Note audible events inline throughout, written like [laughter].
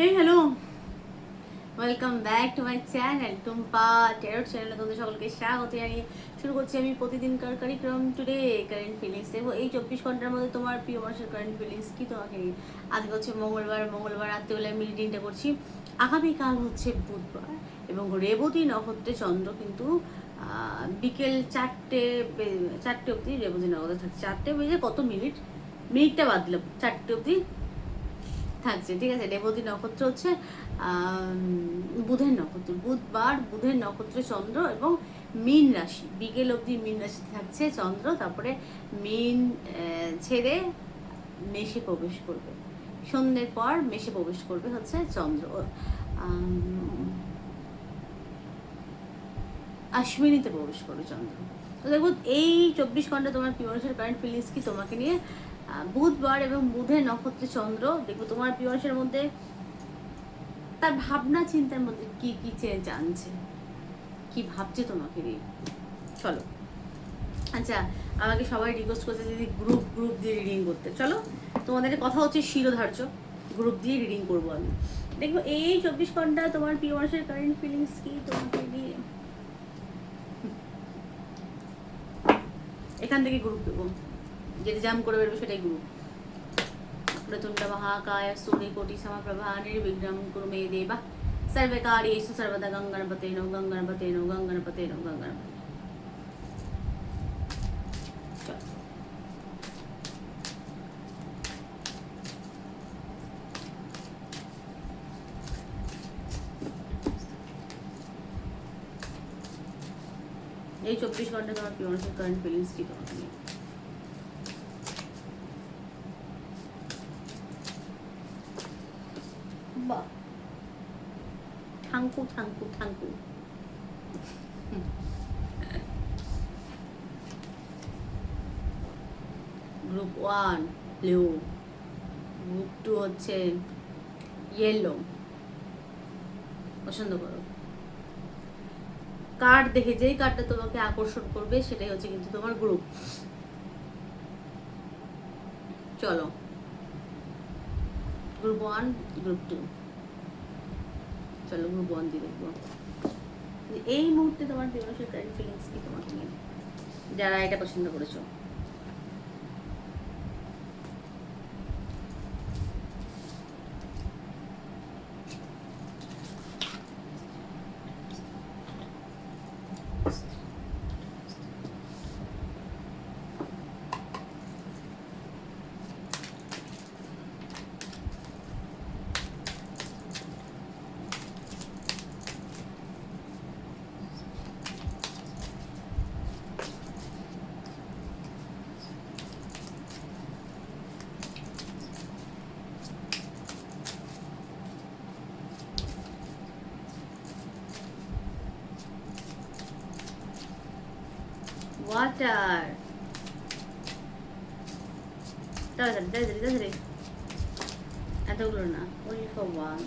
Hey hello welcome back to my channel Tumpa tarot চ্যানেলে তোমাদের সকলকে স্বাগত জানিয়ে শুরু করছি আমি প্রতিদিনকার কারিক্রম টুডে কারেন্ট ফিলিংস দেখব। এই চব্বিশ ঘণ্টার মধ্যে তোমার প্রিয় মানুষের কারেন্ট ফিলিংস কি তোমাকে আজকে হচ্ছে মঙ্গলবার মঙ্গলবার রাত্রিবেলায় আমি রিডিংটা করছি। আগামীকাল হচ্ছে বুধবার এবং রেবতী নক্ষত্রে চন্দ্র কিন্তু বিকেল চারটে চারটে অবধি রেবতী নক্ষত্রে থাকছে চারটে বেজে কত মিনিট? মিনিটটা বাদ দিলাম। চারটে অবধি থাকছে। ঠিক আছে রেবতী নক্ষত্র হচ্ছে বুধের নক্ষত্র। বুধবার বুধের নক্ষত্রে চন্দ্র এবং মীন রাশি। বিকেল অবধি মীন রাশি থাকছে চন্দ্র, তারপরে মীন ছেড়ে মেষে প্রবেশ করবে। সন্ধ্যের পর মেষে প্রবেশ করবে হচ্ছে চন্দ্র। আশ্বিনীতে প্রবেশ করবে চন্দ্র। তো দেখব এই চব্বিশ ঘণ্টা তোমার মানুষের কারেন্ট ফিলিংস কি তোমাকে নিয়ে বুধবার এবং বুধের নক্ষত্রে চন্দ্র দেখব তোমার মানুষের মধ্যে তার ভাবনা চিন্তার মধ্যে কি কি চেয়ে জানছে কি ভাবছে তোমাকে নিয়ে? চলো। আচ্ছা আমাকে সবাই রিকোয়েস্ট করছে যদি গ্রুপ গ্রুপ দিয়ে রিডিং করতে। চলো তোমাদের কথা হচ্ছে শিরোধার্য। গ্রুপ দিয়ে রিডিং করব আমি। দেখব এই চব্বিশ ঘণ্টা তোমার প্রিয় মানুষের কারেন্ট ফিলিংস কি? তোমাকে নিয়ে এখান থেকে গ্রুপ দেবো। যেটা জাম করে বেরোবে সেটাই গ্রুপ প্রতুণ্ড মহাকায় সূর্য কোটি সমপ্রভা নির্বিঘ্নম কুরু মে দেবা সর্বকার্যেষু সর্বদা গঙ্গণপতে নৌ গঙ্গণপতে নৌ গঙ্গণপতে নৌ গঙ্গণপতে চল। এই চব্বিশ ঘণ্টা তোমার কি মানুষের কারেন্ট ফিলিংস কি তোমাকে নিয়ে বাহ thank you thank you thank you group one, blue. Group two হচ্ছে ইয়েলো পছন্দ করো। কার্ড দেখে যেই কার্ডটা তোমাকে আকর্ষণ করবে, সেটাই হচ্ছে কিন্তু তোমার গ্রুপ চলো। গ্রুপ ওয়ান গ্রুপ টু চলো গ্রুপ ওয়ান দিয়ে দেখব। এই মুহূর্তে তোমার মানুষের কারেন্ট ফিলিংস কি তোমাকে নিয়ে? যারা এটা পছন্দ করেছ। ওয়াটার তাড়াতাড়ি তাড়াতাড়ি তাড়াতাড়ি এতগুলো না only for one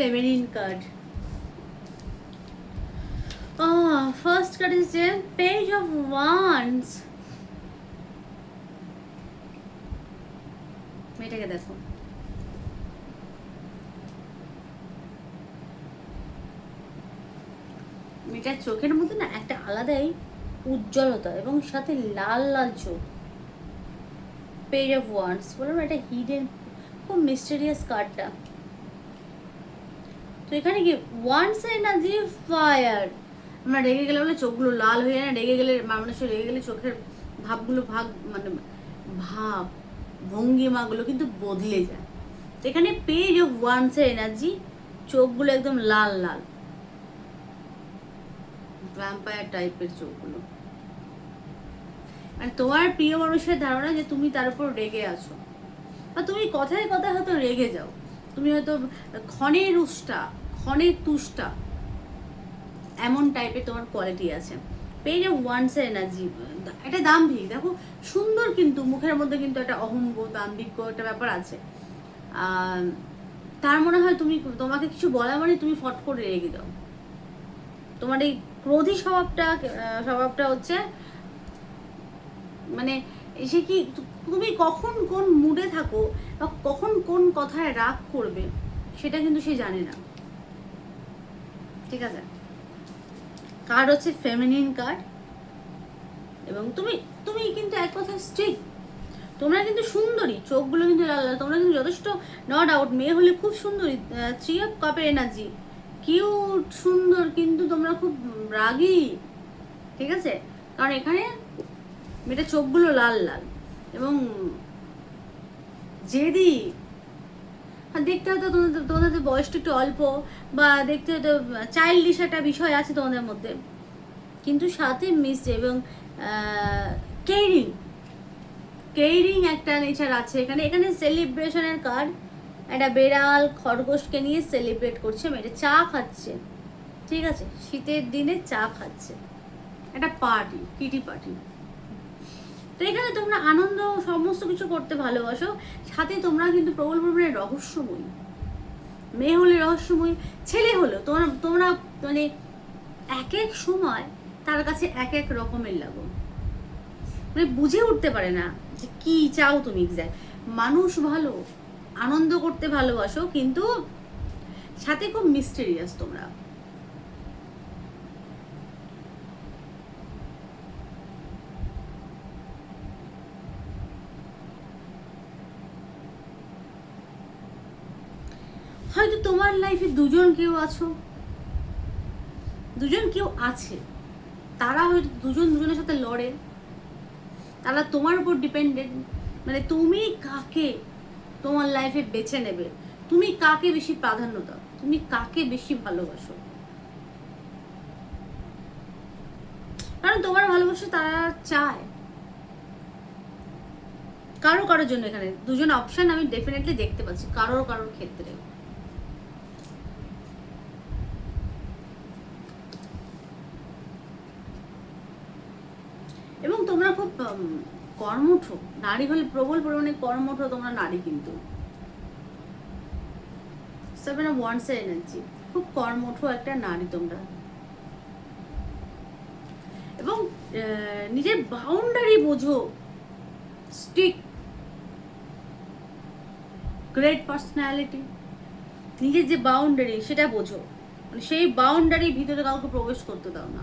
feminine card. Oh, first card is the Page of Wands. মেয়েটাকে দেখো মেয়েটার চোখের মধ্যে না একটা আলাদাই উজ্জ্বলতা এবং সাথে লাল লাল চোখ পেজ অফ ওয়ান্স বললাম এটা হিডেন খুব মিস্টেরিয়াস কার্ডটা তো এখানে কি ওয়ান্স এনার্জি ফায়ার আমরা রেগে গেলে বলে চোখগুলো লাল হয়ে যায় না, রেগে গেলে মানুষের রেগে গেলে চোখের ভাবগুলো ভাগ মানে ভাব, ভঙ্গিমাগুলো কিন্তু বদলে যায়। তো এখানে পেজ অফ ওয়ান্সের এনার্জি চোখগুলো একদম লাল লাল। ভ্যাম্পায়ার টাইপের চোখগুলো। মানে তোমার প্রিয় মানুষের ধারণা যে তুমি তার উপর রেগে আছো। বা তুমি কথায় কথায় হয়তো রেগে যাও। তুমি হয়তো ক্ষণের রুষ্টা ক্ষণের তুষ্টা। এমন টাইপের তোমার কোয়ালিটি আছে। পেয়ে যাও ওয়ান্সের এনার্জি এটা দাম্ভিক, দেখো, সুন্দর কিন্তু, মুখের মধ্যে কিন্তু একটা অহম্ব দাম্ভিক্য একটা ব্যাপার আছে। তার মনে হয় তুমি, তোমাকে কিছু বলা মানে তুমি ফট করে রেগে দাও তোমার এই ক্রোধী স্বভাবটা স্বভাবটা হচ্ছে মানে সে কি, তুমি কখন কোন মুডে থাকো বা কখন কোন কথায় রাগ করবে, সেটা কিন্তু সে জানে না। ঠিক আছে? কার্ড হচ্ছে ফেমিনিন কার্ড এবং তুমি তুমি কিন্তু এক কথা স্ট্রিক তোমরা কিন্তু সুন্দরী, চোখগুলো কিন্তু লাল লাল। তোমরা কিন্তু যথেষ্ট নট আউট মেয়ে হলে খুব সুন্দরী থ্রি অফ কাপের এনার্জি কিউট সুন্দর কিন্তু তোমরা খুব রাগী। ঠিক আছে? কারণ এখানে মেয়েটা চোখগুলো লাল লাল এবং জেদি আর দেখতে হয়তো তোমাদের তোমাদের বয়সটা একটু অল্প, বা দেখতে হয়তো চাইল্ডিশ একটা বিষয় আছে তোমাদের মধ্যে। কিন্তু সাথে মিশছে এবং কেয়ারিং কেয়ারিং একটা নেচার আছে এখানে। এখানে সেলিব্রেশনের কার্ড একটা বেড়াল খরগোশকে নিয়ে সেলিব্রেট করছে মেয়েটা। চা খাচ্ছে। ঠিক আছে? শীতের দিনে চা খাচ্ছে। একটা পার্টি কিটি পার্টি তো এখানে তোমরা আনন্দ, সমস্ত কিছু করতে ভালোবাসো। সাথে তোমরা কিন্তু প্রবল পরিমাণে রহস্যময়ী। মেয়ে হলে রহস্যময়ী, ছেলে হলো তোমরা তোমরা মানে এক এক সময় তার কাছে এক এক রকমের লাগো। মানে বুঝে উঠতে পারে না যে কি চাও তুমি এক্স্যাক্ট মানুষ ভালো, আনন্দ করতে ভালোবাসো, কিন্তু সাথে খুব মিস্টেরিয়াস তোমরা হয়তো তোমার লাইফে দুজন কেউ আছো? দুজন কেউ আছে। তারা হয়তো দুজন দুজনের সাথে লড়ে। তারা তোমার উপর ডিপেন্ডেন্ট মানে তুমি কাকে তোমার লাইফে বেছে নেবে? তুমি কাকে বেশি প্রাধান্য দাও? তুমি কাকে বেশি ভালোবাসো? কারণ তোমার ভালোবাসা তারা চায়। কারও কারোর জন্য এখানে। দুজন অপশন আমি ডেফিনেটলি দেখতে পাচ্ছি, কারোর কারোর ক্ষেত্রে এবং তোমরা খুব উম, কর্মঠ, নারী হলে প্রবল পরিমাণে কর্মঠ তোমরা নারী কিন্তু। সেভেন অফ এনার্জি খুব কর্মঠ একটা নারী তোমরা। এবং নিজের বাউন্ডারি বোঝো স্টিক গ্রেট পার্সোনালিটি নিজের যে বাউন্ডারি সেটা বোঝো। মানে সেই বাউন্ডারির ভিতরে কাউকে প্রবেশ করতে দাও না।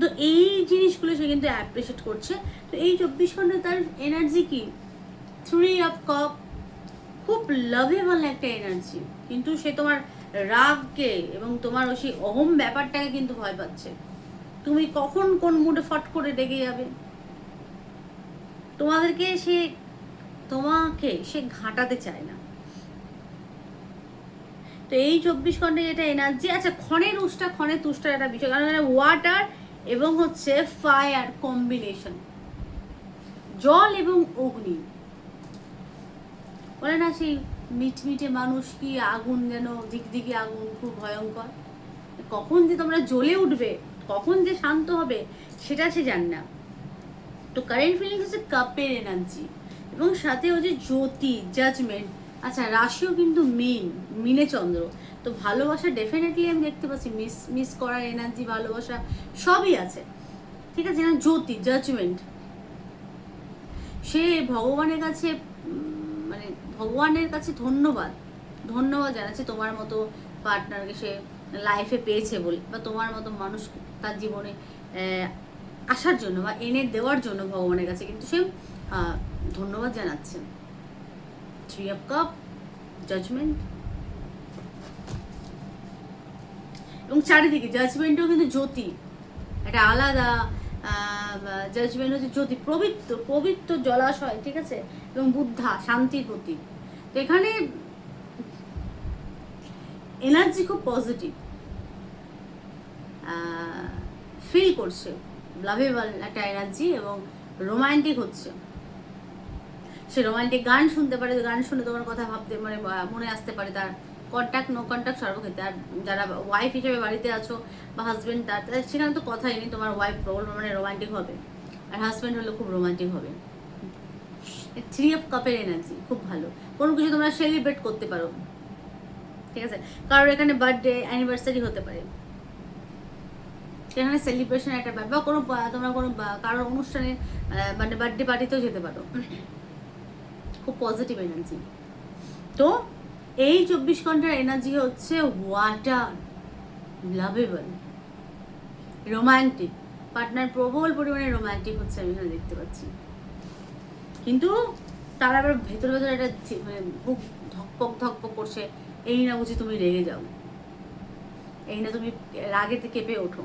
তো এই জিনিসগুলো সে কিন্তু অ্যাপ্রিসিয়েট করছে। তো এই চব্বিশ ঘণ্টা তার এনার্জি কি? থ্রি অফ কপ খুব লাভেবল একটা এনার্জি কিন্তু সে তোমার রাগকে এবং তোমার ওই সেই অহম ব্যাপারটাকে কিন্তু ভয় পাচ্ছে। তুমি কখন কোন মুডে ফট করে ডেকে যাবে? তোমাদেরকে সে, তোমাকে সে ঘাঁটাতে চায় না। তো এই চব্বিশ ঘণ্টা যেটা এনার্জি আচ্ছা ক্ষণের উষ্টা, ক্ষণের তুষ্টার একটা বিষয়। কারণ ওয়াটার এবং হচ্ছে ফায়ার কম্বিনেশন জল এবং অগ্নি। বলে না সেই মিটমিটে মানুষ কি আগুন যেন দিকদিকে আগুন, খুব ভয়ঙ্কর? কখন যে তোমরা জ্বলে উঠবে, কখন যে শান্ত হবে, সেটা সে জানে না। তো কারেন্ট ফিলিংস হচ্ছে কাপের এনার্জি এবং সাথে হচ্ছে জ্যোতি জাজমেন্ট আচ্ছা রাশিও কিন্তু মিন মিনে চন্দ্র। তো ভালোবাসা ডেফিনেটলি আমি দেখতে পাচ্ছি মিস মিস করার এনার্জি ভালোবাসা, সবই আছে। ঠিক আছে না জ্যোতি জাজমেন্ট সে ভগবানের কাছে মানে ভগবানের কাছে ধন্যবাদ। ধন্যবাদ জানাচ্ছে তোমার মতো পার্টনারকে সে লাইফে পেয়েছে বলে, বা তোমার মতো মানুষ তার জীবনে আসার জন্য বা এনে দেওয়ার জন্য ভগবানের কাছে। কিন্তু সে ধন্যবাদ জানাচ্ছে। থ্রি অফ কাপ জাজমেন্ট এবং চারিদিকে জাজমেন্টও কিন্তু জ্যোতি। একটা আলাদা জাজমেন্ট হচ্ছে জ্যোতি, পবিত্র পবিত্র জলাশয়, ঠিক আছে? এবং বুদ্ধা, শান্তির প্রতীক। তো এখানে এনার্জি খুব পজিটিভ ফিল করছে। লাভেবল একটা এনার্জি এবং রোমান্টিক হচ্ছে। সে রোমান্টিক গান শুনতে পারে, গান শুনে তোমার কথা ভাবতে মানে মনে আসতে পারে তার কন্ট্যাক্ট নো কন্ট্যাক্ট সর্বক্ষেত্রে। আর যারা ওয়াইফ হিসেবে বাড়িতে আছো বা হাজব্যান্ড তার সেখানে তো কথাই নেই, তোমার ওয়াইফ মানে রোমান্টিক হবে। আর হাজব্যান্ড হলে খুব রোমান্টিক হবে। থ্রি অফ কাপের এনার্জি খুব ভালো। কোনো কিছু তোমরা সেলিব্রেট করতে পারো। ঠিক আছে? কারোর এখানে বার্থডে অ্যানিভার্সারি হতে পারে। সেখানে সেলিব্রেশন একটা ব্যাপার, বা কোনো তোমরা কোনো কারোর অনুষ্ঠানে মানে বার্থডে পার্টিতেও যেতে পারো। খুব পজিটিভ এনার্জি তো এই চব্বিশ ঘণ্টার এনার্জি হচ্ছে ওয়াটার লাভেবল রোমান্টিক পার্টনার প্রবল পরিমাণে রোমান্টিক হচ্ছে আমি এখানে দেখতে পাচ্ছি। কিন্তু তার আবার ভেতরে ভেতরে একটা মানে বুক ধকপক ধকপক করছে, এই না বুঝি তুমি রেগে যাও। এই না তুমি রাগেতে কেঁপে ওঠো।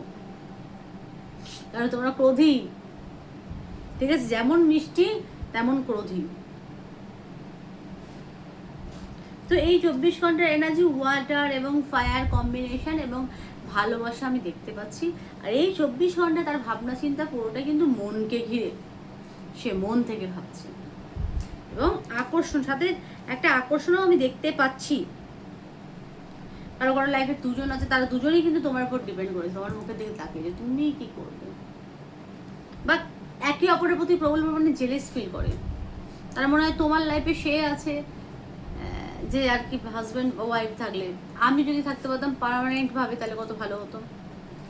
কারণ তোমরা ক্রোধী। ঠিক আছে? যেমন মিষ্টি, তেমন ক্রোধী। তো এই চব্বিশ ঘণ্টার এনার্জি ওয়াটার এবং ফায়ার কম্বিনেশন এবং ভালোবাসা আমি দেখতে পাচ্ছি। আর এই চব্বিশ ঘণ্টা তার ভাবনা চিন্তা পুরোটা কিন্তু মনকে ঘিরে। সে মন থেকে ভাবছে। এবং আকর্ষণ, সাথে একটা আকর্ষণও আমি দেখতে পাচ্ছি। কারও কারও লাইফে দুজন আছে, তারা দুজনেই কিন্তু তোমার উপর ডিপেন্ড করে, তোমার মুখের দিকে তাকিয়ে যে তুমি কি করবে? বা একে অপরের প্রতি প্রবল পরিমাণে জেলেস ফিল করে। তার মনে হয় তোমার লাইফে সে আছে যে আর কি হাজব্যান্ড ওয়াইফ থাকলে, আমি যদি থাকতে পারতাম পার্মানেন্ট ভাবে, তাহলে কত ভালো হতো?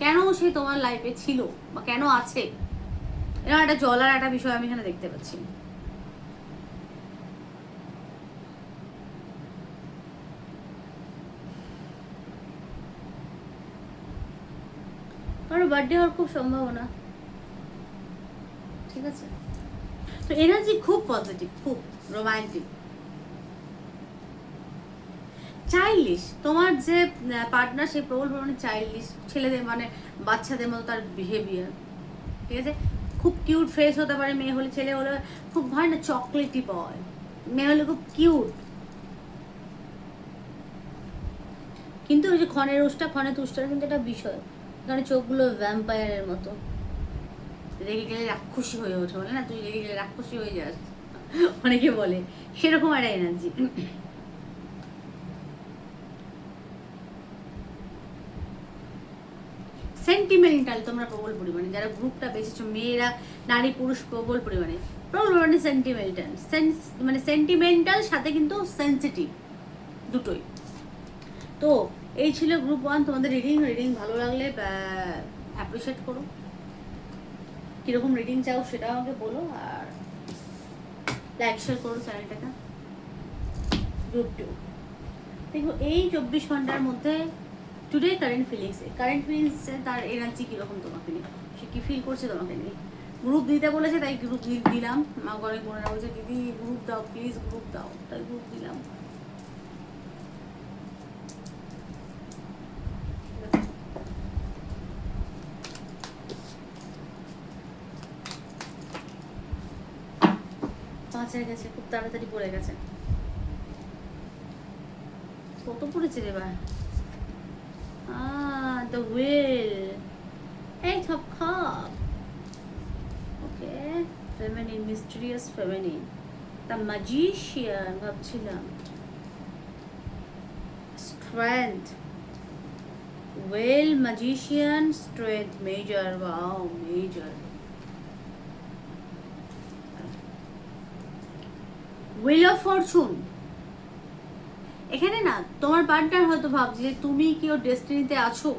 কেন সে তোমার লাইফে ছিল? বা কেন আছে? এরকম একটা জলার একটা বিষয় আমি এখানে দেখতে পাচ্ছি। কারও বার্থডে হওয়ার খুব সম্ভাবনা। ঠিক আছে? তো এনার্জি খুব পজিটিভ খুব রোমান্টিক চাইল্ডিশ তোমার যে পার্টনার সেই প্রবল পরিমাণে চাইল্ডিশ ছেলেদের মানে বাচ্চাদের মতো তার বিহেভিয়ার ঠিক আছে? খুব কিউট ফেস হতে পারে মেয়ে হলে। ছেলে হলে খুব হয় না চকলেটি বয় মেয়ে হলে খুব কিউট কিন্তু ওই যে ক্ষণের রোজটা ক্ষণে তুষ্টার কিন্তু একটা বিষয়। কারণ চোখগুলো ভ্যাম্পায়ারের মতো। রেগে গেলে রাক্ষসী হয়ে ওঠে, বলে না? তুই রেগে গেলে রাক্ষসী হয়ে যাস। অনেকে বলে। সেরকম একটা এনার্জি সেন্টিমেন্টাল তোমরা প্রবল পরিমাণে। যারা গ্রুপটা বেঁচেছো মেয়েরা, নারী, পুরুষ, প্রবল পরিমাণে। প্রবল পরিমাণে সেন্টিমেন্টাল মানে সেন্টিমেন্টাল সাথে কিন্তু সেন্সিটিভ দুটোই। তো এই ছিল গ্রুপ ওয়ান তোমাদের রিডিং রিডিং ভালো লাগলে অ্যাপ্রিসিয়েট করো। কীরকম রিডিং চাও সেটা আমাকে বলো, আর লাইক শেয়ার করো চ্যানেলটাকে। গ্রুপ টু দেখো, এই চব্বিশ ঘণ্টার মধ্যে টুডে কারেন্ট ফিলিংসে কারেন্ট ফিলিংসে তার এনার্জি কীরকম তোমাকে নিয়ে? সে কী ফিল করছে তোমাকে নিয়ে? গ্রুপ দিতে বলেছে, তাই গ্রুপ দিলাম। মা ঘরে বোনেরা বলছে, দিদি গ্রুপ দাও প্লিজ গ্রুপ দাও। তাই গ্রুপ দিলাম। গেছে, খুব তাড়াতাড়ি পড়ে গেছে। কত পড়েছে রে ভাই? Ah, the wheel. Eight of cup. Okay. Feminine, mysterious feminine. The magician, ভাবছিলাম Strength. Well, magician, strength, major, wow, major. Wheel of Fortune. এখানে না, তোমার পার্টনার হয়তো ভাবছে যে তুমি কি ওর ডেস্টিনিতে আছো?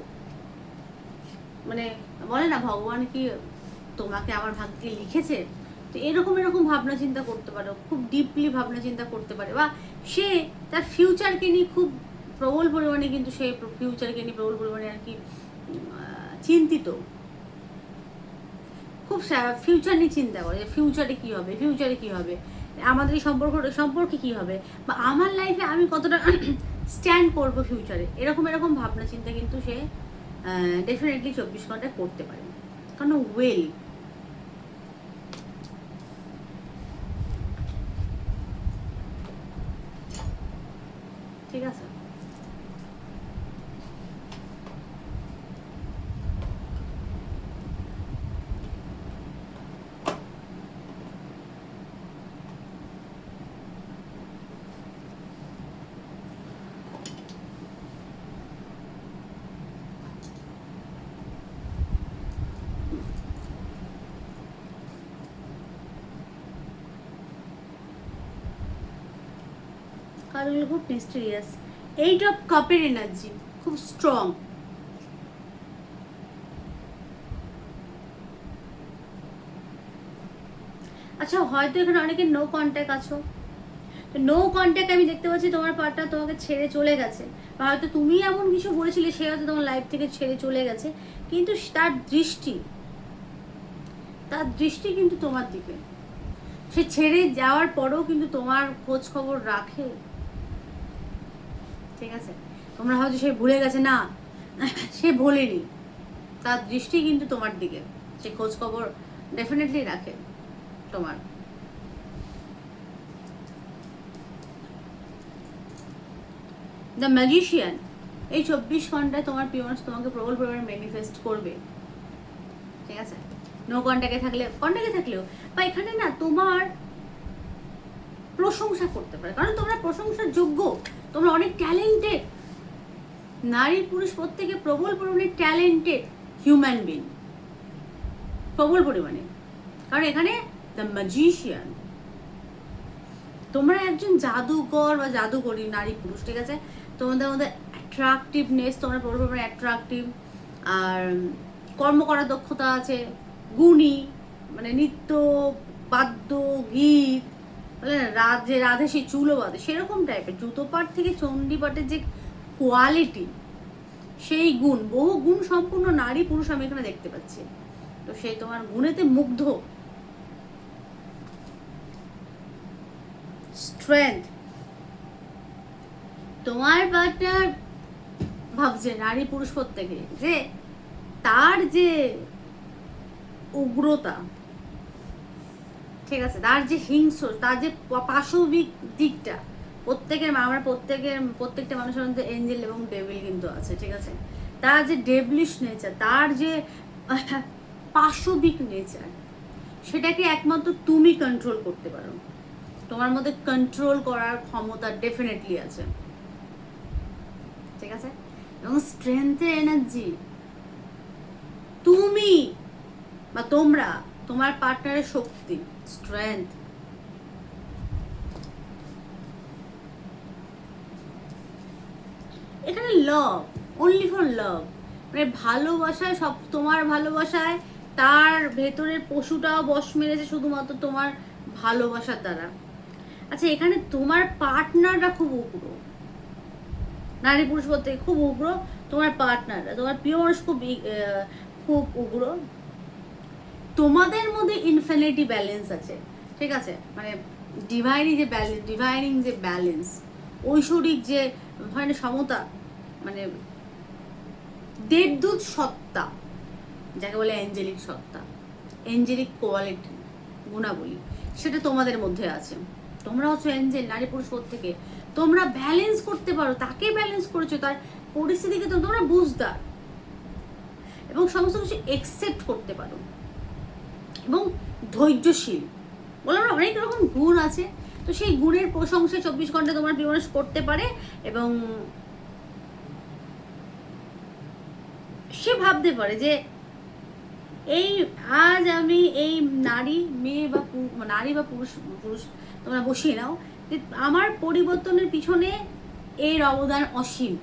মানে বলে না, ভগবান কি তোমাকে আমার ভাগ্যে লিখেছে? তো এরকম এরকম ভাবনা চিন্তা করতে পারো, খুব ডিপলি ভাবনা চিন্তা করতে পারে। বা সে তার ফিউচারকে নিয়ে খুব প্রবল পরিমাণে কিন্তু সে ফিউচারকে নিয়ে প্রবল পরিমাণে আর কি চিন্তিত। খুব ফিউচার নিয়ে চিন্তা করে ফিউচারে কী হবে ফিউচারে কী হবে। আমাদের এই সম্পর্ক, সম্পর্কে কী হবে? বা আমার লাইফে আমি কতটা [clears throat] স্ট্যান্ড করব ফিউচারে এরকম এরকম ভাবনা চিন্তা কিন্তু সে ডেফিনেটলি চব্বিশ ঘন্টায় করতে পারে। কারণ ওয়েল ঠিক আছে কারণগুলো খুব মিস্টেরিয়াস এইট অফ কাপের এনার্জি খুব স্ট্রং আচ্ছা হয়তো এখানে অনেকে নো কন্ট্যাক্ট আছো। তো নো কন্ট্যাক্ট আমি দেখতে পাচ্ছি তোমার পার্টনার তোমাকে ছেড়ে চলে গেছে। বা হয়তো তুমি এমন কিছু বলেছিলে, সে হয়তো তোমার লাইফ থেকে ছেড়ে চলে গেছে। কিন্তু তার দৃষ্টি তার দৃষ্টি কিন্তু তোমার দিকে। সে ছেড়ে যাওয়ার পরেও কিন্তু তোমার খোঁজ খবর রাখে। ঠিক আছে? তোমরা হয়তো সে ভুলে গেছে? না। [laughs] সে ভোলেনি তার দৃষ্টি কিন্তু তোমার দিকে। সে খোঁজ খবর ডেফিনেটলি রাখে তোমার। দ্য ম্যাজিশিয়ান এই চব্বিশ ঘন্টায় তোমার পিওনাস তোমাকে প্রবল পরিমাণে ম্যানিফেস্ট করবে। ঠিক আছে? নো কন্ট্যাক্টে থাকলে কন্ট্যাক্টে থাকলেও, বা এখানে না তোমার প্রশংসা করতে পারে। কারণ তোমরা প্রশংসার যোগ্য। তোমরা অনেক ট্যালেন্টেড নারী পুরুষ প্রত্যেকে প্রবল পরিমাণে ট্যালেন্টেড হিউম্যান বিং প্রবল পরিমাণে। কারণ এখানে দ্য ম্যাজিশিয়ান তোমরা একজন জাদুকর বা জাদুকরী, নারী পুরুষ, ঠিক আছে? তোমাদের মধ্যে অ্যাট্রাকটিভনেস তোমরা প্রবল পরিমাণে অ্যাট্রাকটিভ আর কর্ম করার দক্ষতা আছে। গুণী মানে নৃত্য, বাদ্য, গীত বলে না রাধে সে চুলো বাঁধে, সেরকম টাইপের জুতো পাট থেকে চণ্ডী পাটের যে কোয়ালিটি সেই গুণ, বহু গুণ সম্পূর্ণ নারী পুরুষ আমি এখানে দেখতে পাচ্ছি। তো সেই তোমার গুণেতে মুগ্ধ। স্ট্রেংথ তোমার পার্টনার ভাবছে নারী পুরুষ প্রত্যেকে, যে তার যে উগ্রতা ঠিক আছে, তার যে হিংস্র, তার যে পাশবিক দিকটা, প্রত্যেকের আমরা প্রত্যেকের, প্রত্যেকটা মানুষের মধ্যে এঞ্জেল এবং ডেভিল কিন্তু আছে, ঠিক আছে? তার যে ডেভলিশ নেচার তার যে [laughs] পাশবিক নেচার সেটাকে একমাত্র তুমি কন্ট্রোল করতে পারো। তোমার মধ্যে কন্ট্রোল করার ক্ষমতা ডেফিনেটলি আছে। ঠিক আছে? এবং স্ট্রেংথের এনার্জি তুমি বা তোমরা তোমার পার্টনারের শক্তি স্ট্রেংথ এখানে লাভ অনলি ফর লাভ মানে ভালোবাসায়, সব তোমার ভালোবাসায়, তার ভেতরের পশুটাও বশ মেরেছে শুধুমাত্র তোমার ভালোবাসার দ্বারা। আচ্ছা এখানে তোমার পার্টনাররা খুব উগ্র। নারী পুরুষ বলতে খুব উগ্র, তোমার পার্টনাররা তোমার প্রিয় মানুষ খুব খুব উগ্র। তোমাদের মধ্যে ইনফিনিটি ব্যালেন্স আছে, ঠিক আছে? মানে ডিভাইনিং যে ব্যালেন্স ডিভাইনিং যে ব্যালেন্স ঐশ্বরিক যে হয় না সমতা মানে দেবদূত সত্তা, যাকে বলে অ্যাঞ্জেলিক সত্তা অ্যাঞ্জেলিক কোয়ালিটি গুণাবলী, সেটা তোমাদের মধ্যে আছে। তোমরা হচ্ছে অ্যাঞ্জেল নারী পুরুষ থেকে তোমরা ব্যালেন্স করতে পারো, তাকে ব্যালেন্স করেছ, তার পরিস্থিতিকে তোমরা বুঝদার। এবং সমস্ত কিছু একসেপ্ট করতে পারো। এবং ধৈর্যশীল। বললাম না, অনেক রকম গুণ আছে। তো সেই গুণের প্রশংসা চব্বিশ ঘণ্টা তোমার বিমাস করতে পারে এবং সে ভাবতে পারে যে এই আজ আমি এই নারী, মেয়ে বা নারী বা পুরুষ পুরুষ, তোমরা বসিয়ে নাও যে আমার পরিবর্তনের পিছনে এর অবদান অসীম।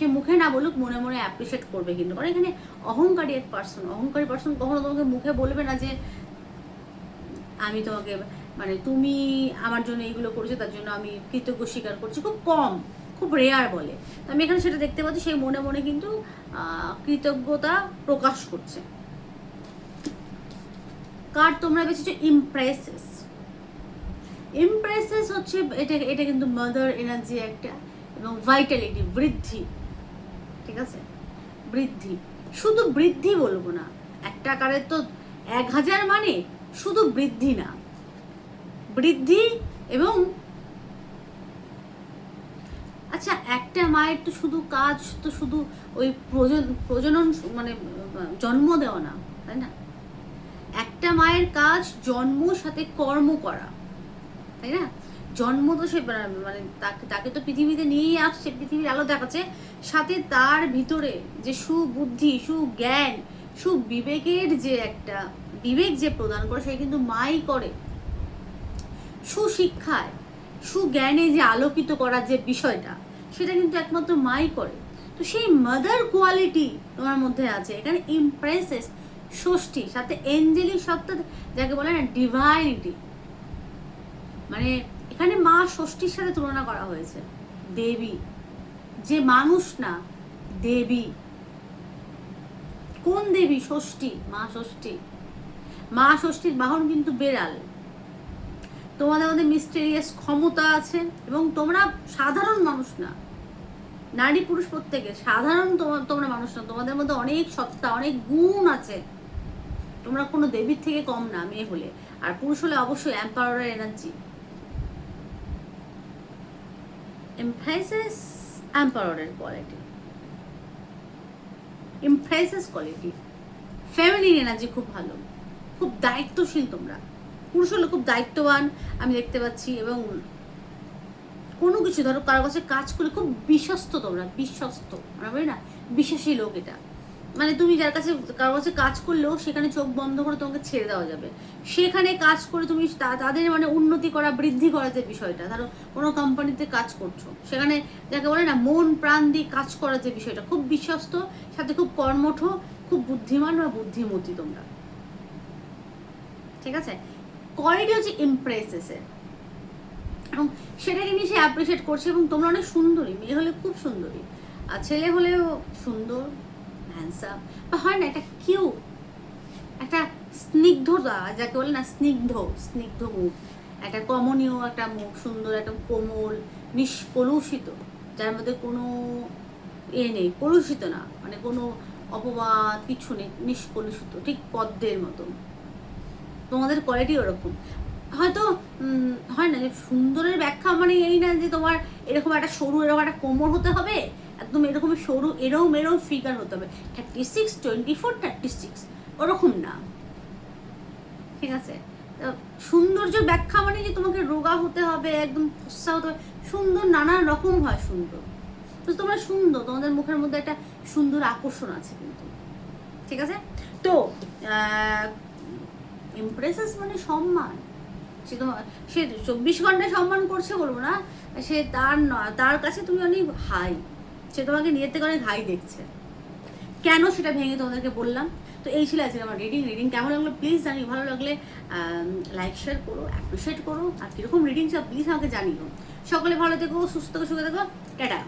সে মুখে না বলুক, মনে মনে অ্যাপ্রিসিয়েট করবে কিন্তু। কারণ এখানে অহংকারী এক পার্সন অহংকারী পার্সন কখনো তোমাকে মুখে বলবে না যে, আমি তোমাকে মানে তুমি আমার জন্য এইগুলো করেছ, তার জন্য আমি কৃতজ্ঞ স্বীকার করছি। খুব কম, খুব রেয়ার বলে। তো আমি এখানে সেটা দেখতে পাচ্ছি সেই মনে মনে কিন্তু কৃতজ্ঞতা প্রকাশ করছে। কার তোমরা বেশিছো ইমপ্রেসেস ইমপ্রেসেস হচ্ছে, এটা এটা কিন্তু মাদার এনার্জি একটা এবং ভাইটালিটি বৃদ্ধি। ঠিক আছে? বৃদ্ধি। শুধু বৃদ্ধি বলব না একটা আকারের তো এক হাজার মানে শুধু বৃদ্ধি না। বৃদ্ধি এবং আচ্ছা একটা মায়ের তো শুধু কাজ, তো শুধু ওই প্রজন, প্রজনন মানে জন্ম দেওয়া না, তাই না? একটা মায়ের কাজ, জন্ম, সাথে কর্ম করা, তাই না? জন্ম তো সে মানে তাকে তাকে তো পৃথিবীতে নিয়েই আসছে, পৃথিবীর আলো দেখাচ্ছে। সাথে তার ভিতরে যে সুবুদ্ধি, সুজ্ঞান, সুবিবেকের যে একটা বিবেক যে প্রদান করে, সে কিন্তু মাই করে। সুশিক্ষায়, সুজ্ঞানে যে আলোকিত করার যে বিষয়টা, সেটা কিন্তু একমাত্র মাই করে। তো সেই মাদার কোয়ালিটি তোমার মধ্যে আছে। এখানে ইমপ্রেসেস ষষ্ঠী, সাথে এঞ্জেলিক সত্তা, যাকে বলে না ডিভাইনিটি মানে এখানে মা ষষ্ঠীর সাথে তুলনা করা হয়েছে। দেবী। যে মানুষ না, দেবী। কোন দেবী ষষ্ঠী? মা ষষ্ঠী। মা ষষ্ঠীর বাহন কিন্তু বেড়াল। তোমাদের মধ্যে মিস্টেরিয়াস ক্ষমতা আছে এবং তোমরা সাধারণ মানুষ না। নারী পুরুষ প্রত্যেকে সাধারণ তোমার মানুষ না। তোমাদের মধ্যে অনেক সত্তা, অনেক গুণ আছে। তোমরা কোনো দেবীর থেকে কম না, মেয়ে হলে। আর পুরুষ হলে অবশ্যই অ্যাম্পায়ারের এনার্জি এমফাইসিস অ্যাম্পায়ারের কোয়ালিটি ইমপ্রেসেস quality. ফ্যামিলির এনার্জি খুব ভালো। খুব দায়িত্বশীল তোমরা। পুরুষ হলে খুব দায়িত্ববান, আমি দেখতে পাচ্ছি, এবং কোনো কিছু, ধরো কারও কাছে কাজ করলে খুব বিশ্বস্ত তোমরা, বিশ্বস্ত। আমরা বলি না, বিশ্বাসী লোক এটা। মানে তুমি যার কাছে, কারোর কাছে কাজ করলেও সেখানে চোখ বন্ধ করে তোমাকে ছেড়ে দেওয়া যাবে। সেখানে কাজ করে তুমি তাদের মানে উন্নতি করা, বৃদ্ধি করা যে বিষয়টা, ধরো কোনো কোম্পানিতে কাজ করছ, সেখানে যাকে বলে না, মন প্রাণ দিয়ে কাজ করা যে বিষয়টা, খুব বিশ্বস্ত, সাথে খুব কর্মঠ, খুব বুদ্ধিমান বা বুদ্ধিমতী তোমরা। ঠিক আছে? কোয়ালিটি হচ্ছে ইমপ্রেসেসের এবং সেটাকে নিয়ে সে অ্যাপ্রিসিয়েট করছে এবং তোমরা অনেক সুন্দরী, মেয়ে হলে খুব সুন্দরী, আর ছেলে হলেও সুন্দর হ্যান্ডসাম বা হয় না একটা কিউ একটা স্নিগ্ধতা যাকে বলে না স্নিগ্ধ স্নিগ্ধ মুখ। একটা কমনীয়, একটা মুখ সুন্দর, একটা কোমল নিষ্কলুষিত যার মধ্যে কোনো এ নেই, কলুষিত না। মানে কোনো অপবাদ, কিছু নেই নিষ্কলুষিত ঠিক পদ্মের মতো। তোমাদের কোয়ালিটি ওরকম। হয়তো হয় না যে সুন্দরের ব্যাখ্যা মানে এই না যে তোমার এরকম একটা সরু, এরকম একটা কোমর হতে হবে? একদম এরকম সরু, এরম এরম ফিগার হতে হবে। Thirty six twenty four thirty six ওরকম না। ঠিক আছে? সৌন্দর্য ব্যাখ্যা মানে যে তোমাকে রোগা হতে হবে, একদম ফসা হতে হবে। সুন্দর নানান রকম হয় সুন্দর। তো তোমরা সুন্দর, তোমাদের মুখের মধ্যে একটা সুন্দর আকর্ষণ আছে কিন্তু। ঠিক আছে? তো ইমপ্রেসেস মানে সম্মান। সে তো সে চব্বিশ ঘন্টায় সম্মান করছে বলব না, সে তার নয় তার কাছে তুমি অনেক হাই সে তোমাকে নিজের থেকে অনেক হাই দেখছে। কেন সেটা ভেঙে তোমাদেরকে বললাম? তো এই ছিল আজকে আমার রিডিং রিডিং কেমন লাগল? প্লিজ জানি ভালো লাগলে লাইক শেয়ার করো অ্যাপ্রিসিয়েট করো। আর কীরকম রিডিং সব প্লিজ আমাকে জানিও। সকলে ভালো থেকো, সুস্থ থেকো, সুখে থেকো। টাটা।